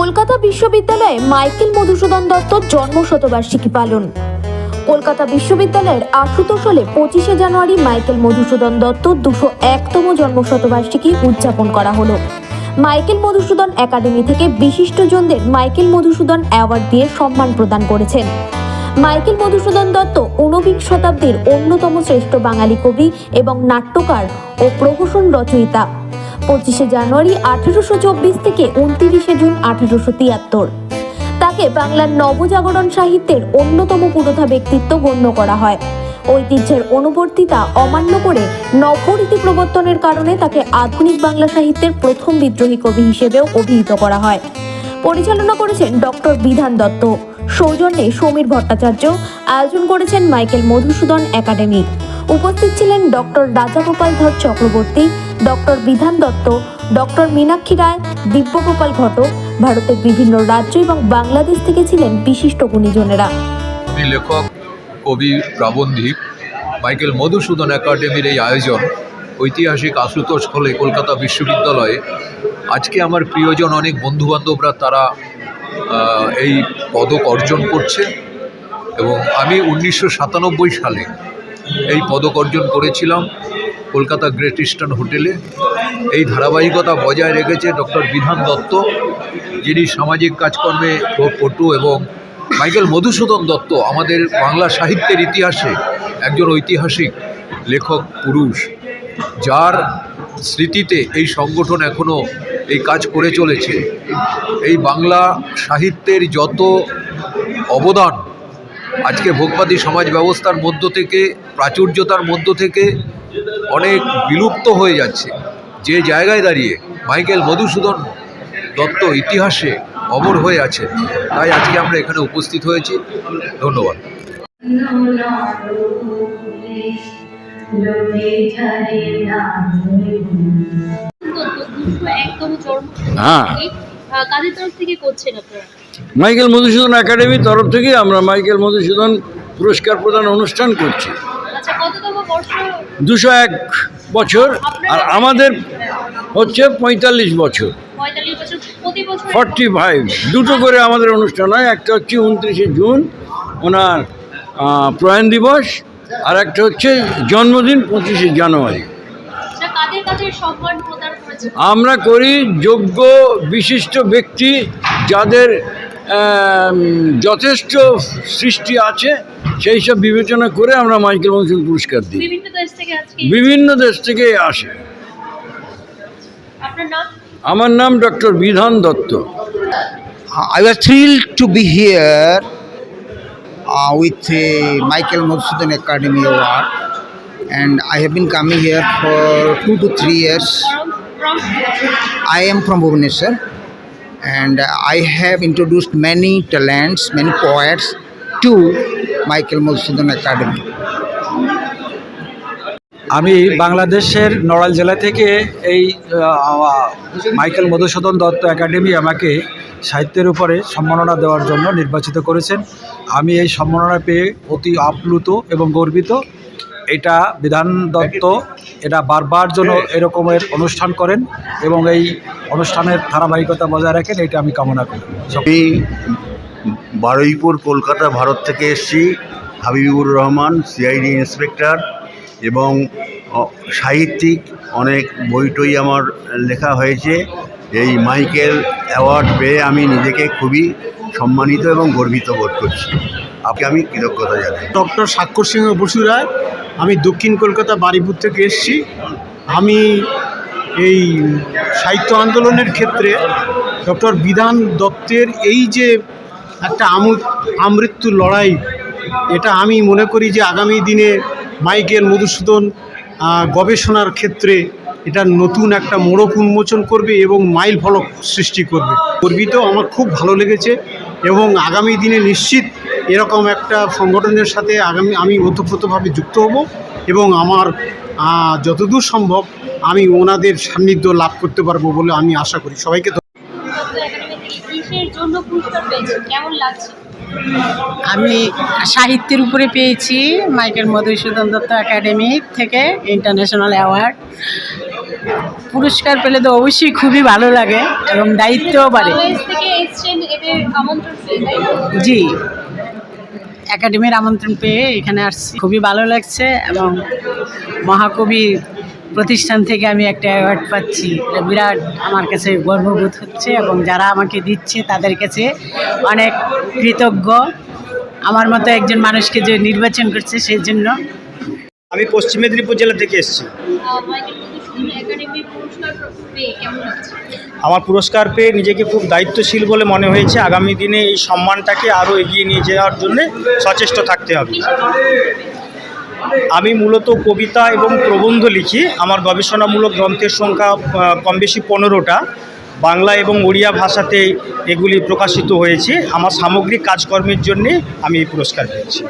কলকাতা বিশ্ববিদ্যালয়ে মাইকেল মধুসূদন দত্তর জন্ম শতবার্ষিকী পালন। কলকাতা বিশ্ববিদ্যালয়ের আশুতোষ হলে পঁচিশে জানুয়ারি মাইকেল মধুসূদন দত্ত দুশো একতম জন্ম শতবার্ষিকী উদযাপন করা হলো। মাইকেল মধুসূদন একাডেমি থেকে বিশিষ্টজনদের মাইকেল মধুসূদন অ্যাওয়ার্ড দিয়ে সম্মান প্রদান করেছেন। মাইকেল মধুসূদন দত্ত ঊনবিংশ শতাব্দীর অন্যতম শ্রেষ্ঠ বাঙালি কবি এবং নাট্যকার ও প্রহসন রচয়িতা। পঁচিশে জানুয়ারি আঠেরোশো চব্বিশ থেকে উনতিরিশে জুন আঠেরোশো তিয়াত্তর। তাকে বাংলার নবজাগরণ সাহিত্যের অন্যতম পুরোধা ব্যক্তিত্ব গণ্য করা হয়। ঐতিহ্যের অনুবর্তিতা অমান্য করে নবরীতি প্রবর্তনের কারণে তাকে আধুনিক বাংলা সাহিত্যের প্রথম বিদ্রোহী কবি হিসেবেও অভিহিত করা হয়। পরিচালনা করেছেন ডক্টর বিধান দত্ত। সৌজন্যে সমীর ভট্টাচার্য, আয়োজন করেছেন মাইকেল মধুসূদন একাডেমি। উপস্থিত ছিলেন ডক্টর রাজাগোপাল ধর চক্রবর্তী ডক্টর বিধান দত্ত, ডক্টর মীনাক্ষী রায়, দিব্যগোপাল ঘটক, ভারতের বিভিন্ন রাজ্য এবং বাংলাদেশ থেকে ছিলেন বিশিষ্ট গুণীজনেরা। লেখক, কবি, প্রাবন্ধিক মাইকেল মধুসূদন একাডেমির এই আয়োজন ঐতিহাসিক আশুতোষ হলে কলকাতা বিশ্ববিদ্যালয়ে। আজকে আমার প্রিয়জন অনেক বন্ধুবান্ধবরা তারা এই পদক অর্জন করছে এবং আমি উনিশশো সাতানব্বই সালে এই পদক অর্জন করেছিলাম। কলকাতা গ্রেট ইস্টার্ন হোটেলে এই ধারাবাহিকতা বজায় রেখেছে ডক্টর বিধান দত্ত, যিনি সামাজিক কাজকর্মে পটু এবং মাইকেল মধুসূদন দত্ত, আমাদের বাংলা সাহিত্যের ইতিহাসে একজন ঐতিহাসিক লেখক পুরুষ, যার স্মৃতিতে এই সংগঠন এখনও এই কাজ করে চলেছে। এই বাংলা সাহিত্যের যত অবদান আজকে ভোগবাদী সমাজ ব্যবস্থার মধ্য থেকে প্রাচুর্যতার মধ্য থেকে অনেক বিলুপ্ত হয়ে যাচ্ছে। যে জায়গায় দাঁড়িয়ে মাইকেল মধুসূদন দত্ত ইতিহাসে অমর হয়ে আছে তাই আজকে আমরা এখানে উপস্থিত হয়েছি। ধন্যবাদ। হ্যাঁ। কাদের তরফ থেকে করছেন আপনারা? মাইকেল মধুসূদন একাডেমির তরফ থেকে আমরা মাইকেল মধুসূদন পুরস্কার প্রদান অনুষ্ঠান করছি। আচ্ছা দুশো এক বছর আর আমাদের হচ্ছে পঁয়তাল্লিশ বছর। ফর্টি ফাইভ দুটো করে আমাদের অনুষ্ঠান হয় একটা হচ্ছে উনত্রিশে জুন ওনার প্রয়াণ দিবস আর একটা হচ্ছে জন্মদিন পঁচিশে জানুয়ারি। আচ্ছা, আমরা করি যোগ্য বিশিষ্ট ব্যক্তি যাদের যথেষ্ট সৃষ্টি আছে সেই সব বিবেচনা করে আমরা মাইকেল মধুসূদন পুরস্কার দিই। বিভিন্ন দেশ থেকে আসে। আমার নাম doctor Bidhan Datta. I was thrill to be here with a Michael Madhusudan academy award and I have been coming here for two to three years I am from Bhubaneswar and I have introduced many talents, many poets to Michael Madhusudan Academy. আমি বাংলাদেশের নড়াইল জেলা থেকে এই Michael Madhusudan Dutta academy আমাকে সাহিত্যের উপরে সম্মাননা দেওয়ার জন্য নির্বাচিত করেছেন আমি এই সম্মাননা পেয়ে অতি আপ্লুত এবং গর্বিত এটা বিধান দত্ত এটা বারবার জন্য এরকমের অনুষ্ঠান করেন এবং এই অনুষ্ঠানের ধারাবাহিকতা বজায় রাখেন এটা আমি কামনা করি। আমি বারুইপুর কলকাতা ভারত থেকে এসেছি। হাবিবুর রহমান সিআইডি ইন্সপেক্টর এবং সাহিত্যিক অনেক বই টই আমার লেখা হয়েছে। এই মাইকেল অ্যাওয়ার্ড পেয়ে আমি নিজেকে খুবই সম্মানিত এবং গর্বিত বোধ করছি। আপনি আমি কৃতজ্ঞতা জানাই। ডক্টর সাক্ষর সিংহ বসু রায় আমি দক্ষিণ কলকাতা বারিপুর থেকে এসেছি। আমি এই সাহিত্য আন্দোলনের ক্ষেত্রে ডক্টর বিধান দত্তের এই যে একটা আমু আমৃত্যু লড়াই, এটা আমি মনে করি যে আগামী দিনে মাইকেল মধুসূদন গবেষণার ক্ষেত্রে এটা নতুন একটা মোড়ক উন্মোচন করবে এবং মাইল ফলক সৃষ্টি করবে। গর্বিত, আমার খুব ভালো লেগেছে এবং আগামী দিনে নিশ্চিত এরকম একটা সংগঠনের সাথে আগামী আমি ওতপ্রোতভাবে যুক্ত হব এবং আমার যতদূর সম্ভব আমি ওনাদের সান্নিধ্য লাভ করতে পারব বলে আমি আশা করি। সবাইকে লাগছে? আমি সাহিত্যের উপরে পেয়েছি মাইকেল মধুসূদন দত্ত একাডেমি থেকে ইন্টারন্যাশনাল অ্যাওয়ার্ড। পুরস্কার পেলে তো অবশ্যই খুবই ভালো লাগে এবং দায়িত্বও বাড়ে। তো? জি। একাডেমির আমন্ত্রণ পেয়ে এখানে আসছি। খুবই ভালো লাগছে এবং মহাকবি প্রতিষ্ঠান থেকে আমি একটা অ্যাওয়ার্ড পাচ্ছি। এটা বিরাট আমার কাছে গর্ববোধ হচ্ছে এবং যারা আমাকে দিচ্ছে তাদের কাছে অনেক কৃতজ্ঞ। আমার মতো একজন মানুষকে যে নির্বাচন করছে সেই জন্য। আমি পশ্চিম মেদিনীপুর জেলা থেকে এসেছি। আমার পুরস্কার পেয়ে নিজেকে খুব দায়িত্বশীল বলে মনে হয়েছে। আগামী দিনে এই সম্মানটাকে আরও এগিয়ে নিয়ে যাওয়ার জন্য সচেষ্ট থাকতে হবে। আমি মূলত কবিতা এবং প্রবন্ধ লিখি। আমার গবেষণামূলক গ্রন্থের সংখ্যা কম বেশি পনেরোটা। বাংলা এবং ওড়িয়া ভাষাতে এগুলি প্রকাশিত হয়েছে। আমার সামগ্রিক কাজকর্মের জন্যে আমি এই পুরস্কার পেয়েছি।